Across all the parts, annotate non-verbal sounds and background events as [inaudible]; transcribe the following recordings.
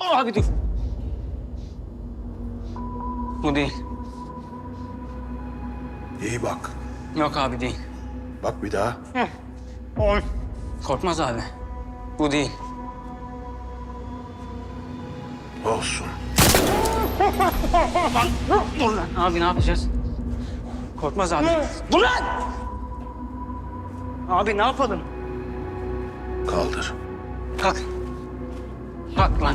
Abi dur. Bu değil. İyi bak. Yok abi değil. Bak bir daha. Korkmaz abi. Bu değil. Olsun. Dur lan. [laughs] Abi ne yapacağız? Korkmaz abi. Dur lan! Abi ne yapalım? Kaldır. Kalk. Kalk lan.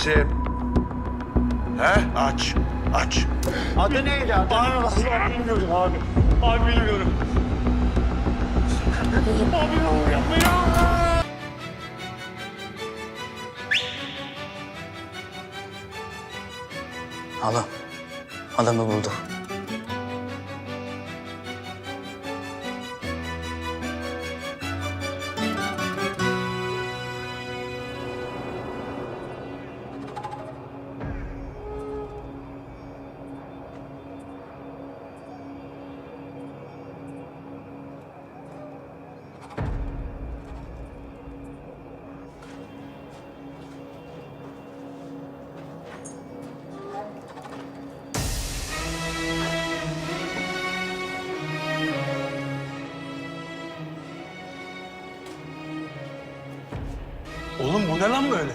İsim. He? Aç. Aç. Adı neydi adı? Abi bilmiyorum abi. Abi bilmiyorum. Abi ne olur yapma ya. Alo. Adamı bulduk. Oğlum bu ne lan böyle?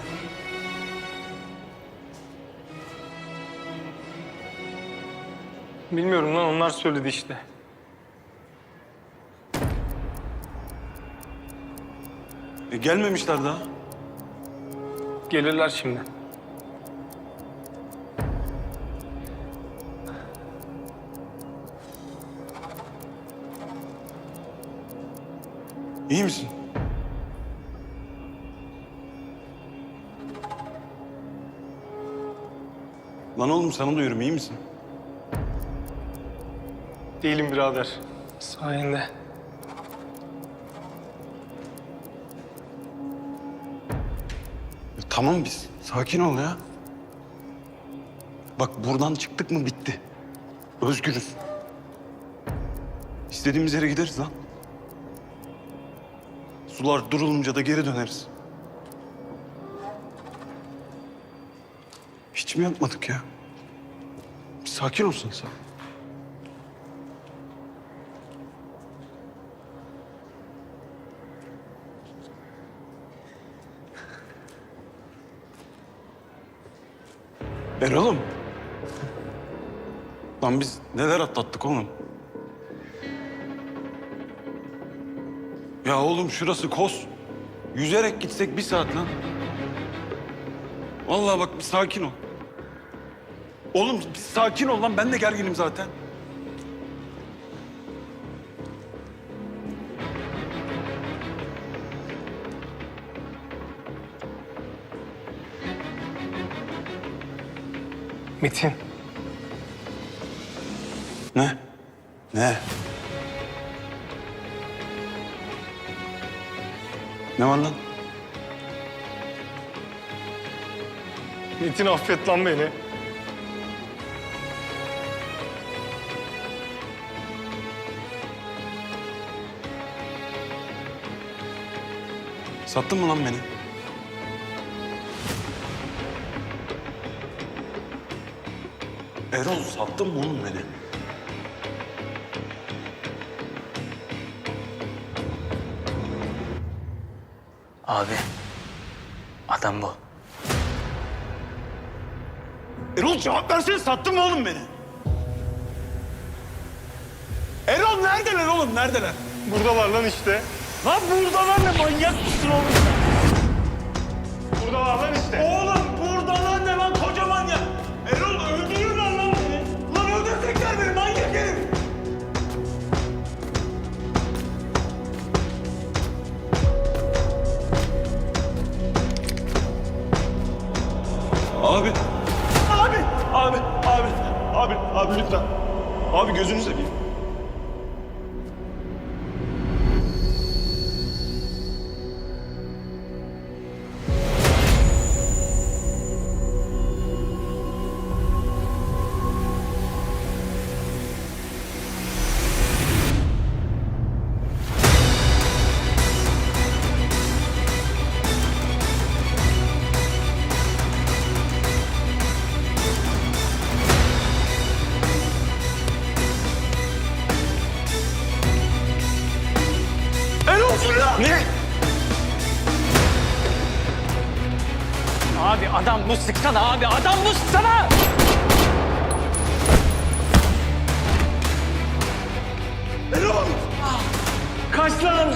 Bilmiyorum lan onlar söyledi işte. E, gelmemişler daha. Gelirler şimdi. İyi misin? Lan oğlum sana duyuyorum iyi misin? Değilim birader. Sayende. E, tamam biz. Sakin ol ya. Bak buradan çıktık mı bitti. Özgürüz. İstediğimiz yere gideriz lan. Sular durulunca da geri döneriz. Hiç mi yapmadık ya? Bir sakin olsun sen. Erol'um. Lan biz neler atlattık oğlum? Ya oğlum şurası Kos. Yüzerek gitsek bir saat lan. Vallahi bak bir sakin ol. Oğlum sakin ol lan ben de gerginim zaten. Metin. Ne? Ne? Ne var lan? Metin affet lan beni. Sattın mı lan beni? Erol sattın mı oğlum beni? Abi. Adam bu. Erol cevap versene sattın mı oğlum beni? Erol neredeler oğlum neredeler? Buradalar lan işte. Lan buradalar ne manyak mısın oğlum sen? Buradalar lan işte. Oğlum buradalar ne lan kocaman ya? Erol öldürürler lan beni. Lan öldürecekler beni manyak herif. Abi. Abi. Abi. Abi. Abi. Abi lütfen. Abi gözünü seveyim. Ne? Abi adam bu sıksana abi adam bu sıksana. Erol. Kaç lan.